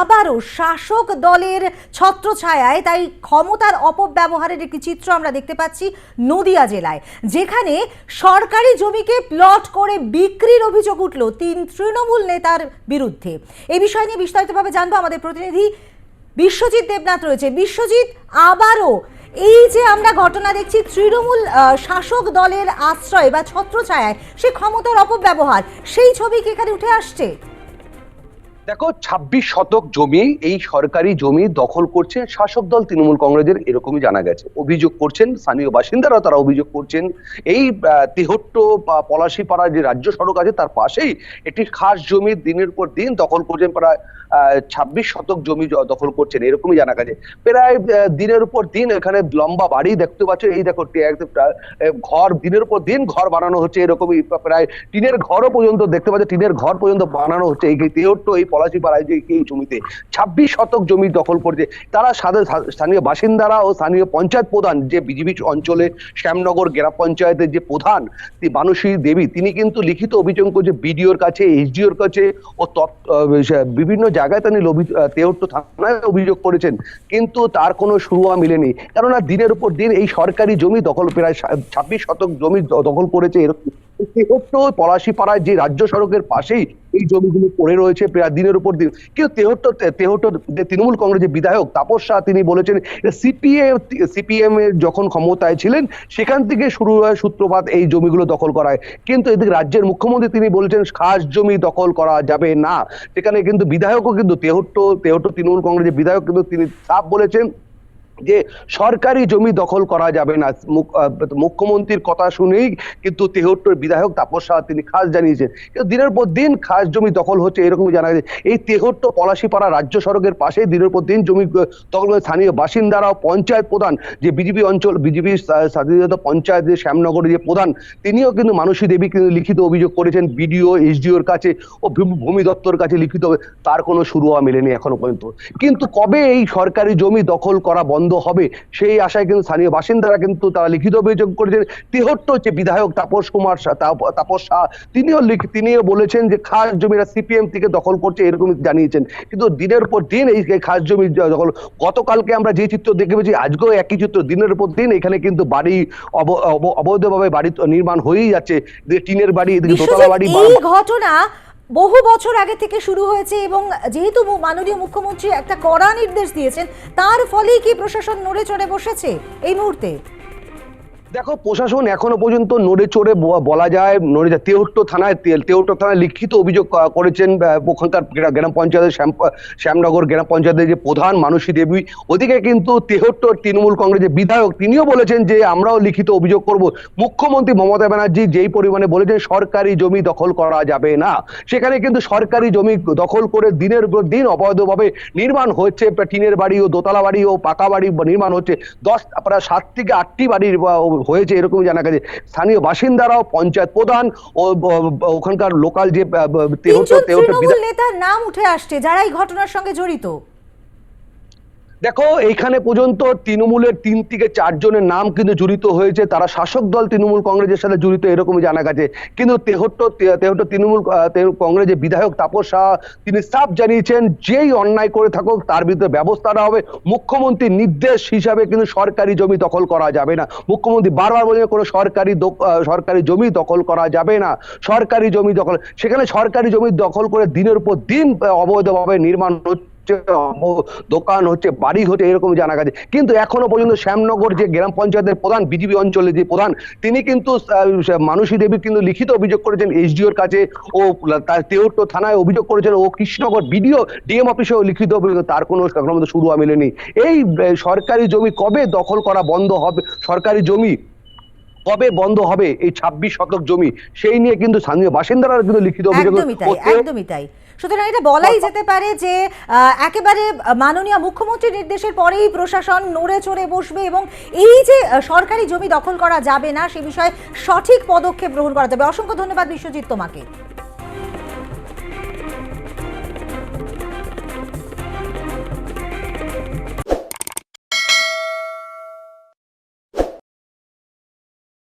আবারও শাসক দলের ছত্রছায়ায়, তাই ক্ষমতার অপব্যবহারের একটি চিত্র আমরা দেখতে পাচ্ছি নদিয়া জেলায়, যেখানে সরকারি জমিকে প্লট করে বিক্রির অভিযোগ উঠল তিন তৃণমূল নেতার বিরুদ্ধে। এই বিষয় নিয়ে বিস্তারিতভাবে জানব আমাদের প্রতিনিধি বিশ্বজিৎ দেবনাথ রয়েছে বিশ্বজিৎ, আবারও এই যে আমরা ঘটনা দেখছি তৃণমূল শাসক দলের আশ্রয় বা ছত্রছায়ায়, সে ক্ষমতার অপব্যবহার, সেই ছবি কি এখানে উঠে আসছে? দেখো, ছাব্বিশ শতক জমি, এই সরকারি জমি দখল করছে শাসক দল তৃণমূল কংগ্রেসের, এরকমই জানা গেছে। অভিযোগ করছেন স্থানীয় বাসিন্দারা তারা অভিযোগ করছেন। এই তেহট্ট বা পলাশিপাড়া যে রাজ্য সড়ক আছে, তার পাশেই একটি খাস জমি দিনের পর দিন দখল করছেন প্রায় ছাব্বিশ শতক জমি দখল করছেন, এরকমই জানা গেছে। প্রায় দিনের উপর দিন এখানে লম্বা বাড়ি দেখতে পাচ্ছ, এই দেখো ঘর দিনের পর দিন ঘর বানানো হচ্ছে, এরকমই প্রায় টিনের ঘরও পর্যন্ত দেখতে পাচ্ছ, টিনের ঘর পর্যন্ত বানানো হচ্ছে। এই তেহট্ট, এই পলাশিপাড়ায় যে এই জমিতে ছাব্বিশ শতক জমি দখল করছে, তারা সাধে- স্থানীয় বাসিন্দারা ও স্থানীয় পঞ্চায়েত প্রধান, যে বিজিবি অঞ্চলে শ্যামনগর গ্রাম পঞ্চায়েতের যে প্রধান মানসী দেবী, তিনি কিন্তু লিখিত অভিযোগ করছে, বিডিওর কাছে এইচডিওর কাছে ও বিভিন্ন জায়গায় তিনি তেহট্ট থানায় অভিযোগ করেছেন। কিন্তু তার কোনো শুরুয়া মিলেনি। কেননা দিনের উপর দিন এই সরকারি জমি দখল প্রায় ছাব্বিশ শতক জমি দখল করেছে। এরকম তেহট্ট পলাশিপাড়ায় যে রাজ্য সড়কের পাশেই এই জমিগুলো পড়ে রয়েছে প্রায় দিনের উপর দিন। কিন্তু তেহট্ট তেহট্ট যে তৃণমূল কংগ্রেসের বিধায়ক তাপস শাহ, তিনি বলেছেন সিপিএম সিপিএম এর যখন ক্ষমতায় ছিলেন, সেখান থেকে শুরু হয় সূত্রপাত এই জমিগুলো দখল করায়। কিন্তু এদিকে রাজ্যের মুখ্যমন্ত্রী তিনি বলেছেন, খাস জমি দখল করা যাবে না। সেখানে কিন্তু বিধায়কও কিন্তু তেহট্ট তেহট্ট তৃণমূল কংগ্রেসের বিধায়ক কিন্তু তিনি সাফ বলেছেন যে সরকারি জমি দখল করা যাবে না। মুখ্যমন্ত্রীর কথা শুনেই কিন্তু তেহট্টর বিধায়ক তাপস শাহ তিনি খাস জানিয়েছেন। কিন্তু দিনের পর দিন খাস জমি দখল হচ্ছে এরকম জানা গেছে। এই তেহট্ট পলাশিপাড়া রাজ্য সড়কের পাশে দিনের পর দিন জমি দখল স্থানীয় বাসিন্দারা পঞ্চায়েত প্রধান, যে বিজেপি অঞ্চল, বিজেপি স্বাধীনতা পঞ্চায়েত যে শ্যামনগরের যে প্রধান, তিনিও কিন্তু মানসী দেবী কিন্তু লিখিত অভিযোগ করেছেন বিডিও এইচডিওর কাছে ও ভূমি- ভূমি দপ্তর কাছে লিখিত, তার কোনো শুরুয়া মেলেনি এখনও পর্যন্ত। কিন্তু কবে এই সরকারি জমি দখল করা বন্ধ হবে। সেই আশায় কিন্তু স্থানীয় বাসিন্দারা কিন্তু তারা লিখিত অভিযোগ করেছেন। তিহট্ট হচ্ছে বিধায়ক তাপস কুমার তাপস শাহ তিনিও তিনিও বলেছেন যে খাস জমিরা সিপিএম থেকে দখল করছে এরকম জানিয়েছেন। কিন্তু দিনের পর দিন এই খাস জমি দখল গতকালকে আমরা যে চিত্র দেখে পেয়েছি আজকেও একই চিত্র। দিনের পর দিন এখানে কিন্তু বাড়ি অব- অব- অবৈধভাবে বাড়ি নির্মাণ হয়েই যাচ্ছে। টিনের বাড়ি এদিকে দোতলা বাড়ি ঘটনা বহু বছর আগে থেকে শুরু হয়েছে এবং যেহেতু মাননীয় মুখ্যমন্ত্রী একটা কড়া নির্দেশ দিয়েছেন, তার ফলেই কি প্রশাসন নড়ে চড়ে বসেছে এই মুহূর্তে? দেখো, প্রশাসন এখনও পর্যন্ত নড়ে চড়ে বলা যায়, নড়ে যায়। তেহট্ট থানায় তেহট্ট থানায় লিখিত অভিযোগ করেছেন ওখানকার গ্রাম পঞ্চায়েতের শ্যাম, শ্যামনগর গ্রাম পঞ্চায়েতের যে প্রধান মানসী দেবী, ওদিকে কিন্তু তেহট্ট তৃণমূল কংগ্রেসের বিধায়ক, তিনিও বলেছেন যে আমরাও লিখিত অভিযোগ করব। মুখ্যমন্ত্রী মমতা ব্যানার্জি যেই পরিমাণে বলেছেন, সরকারি জমি দখল করা যাবে না। সেখানে কিন্তু সরকারি জমি দখল করে দিনের পর দিন অবৈধভাবে নির্মাণ হচ্ছে, টিনের বাড়ি ও দোতলা বাড়ি ও পাকা বাড়ি নির্মাণ হচ্ছে। দশ, প্রায় সাত থেকে আটটি বাড়ির হয়েছে এরকম জানা গেছে। স্থানীয় বাসিন্দারাও পঞ্চায়েত প্রধান ও ওখানকার লোকাল যে নেতার নাম উঠে আসছে যারা এই ঘটনার সঙ্গে জড়িত। দেখো, এইখানে পর্যন্ত তৃণমূলের তিন থেকে চারজনের নাম কিন্তু জড়িত হয়েছে। তারা শাসক দল তৃণমূল কংগ্রেসের সাথে জড়িত, এরকমই জানা গেছে। কিন্তু তেহট্ট তেহট্ট তৃণমূল কংগ্রেসের বিধায়ক তাপস শাহ, তিনি সাফ জানিয়েছেন, যেই অন্যায় করে থাকুক, তার বিরুদ্ধে ব্যবস্থা নেওয়া হবে। মুখ্যমন্ত্রীর নির্দেশ হিসাবে কিন্তু সরকারি জমি দখল করা যাবে না। মুখ্যমন্ত্রী বারবার বলেন কোনো সরকারি সরকারি জমি দখল করা যাবে না। সরকারি জমি দখল সেখানে সরকারি জমি দখল করে দিনের পর দিন অবৈধভাবে নির্মাণ হচ্ছে। হচ্ছে, দোকান হচ্ছে বাড়ি হচ্ছে এরকম জানা গেছে। কিন্তু এখনও পর্যন্ত শ্যামনগর যে গ্রাম পঞ্চায়েতের প্রধান বিজেপি অঞ্চলে যে প্রধান তিনি কিন্তু মানসী দেবী কিন্তু লিখিত অভিযোগ করেছেন এসডিওর কাছে ও তেহট্ট থানায় অভিযোগ করেছেন ও কৃষ্ণনগর বিডিও ডিএম অফিসেও লিখিত অভিযোগ তার কোনো এখনও পর্যন্ত শুরু মেলেনি এই সরকারি জমি কবে দখল করা বন্ধ হবে? সরকারি জমি কবে বন্ধ হবে এই ছাব্বিশ শতক জমি? সেই নিয়ে কিন্তু স্থানীয় বাসিন্দারা কিন্তু লিখিত অভিযোগ একদমই তাই সুতরাং এটা বলাই যেতে পারে যে একেবারে মাননীয় মুখ্যমন্ত্রীর নির্দেশের পরেই প্রশাসন নড়ে চড়ে বসবে এবং এই যে সরকারি জমি দখল করা যাবে না সে বিষয়ে সঠিক পদক্ষেপ গ্রহণ করা যাবে। অসংখ্য ধন্যবাদ বিশ্বজিৎ তোমাকে।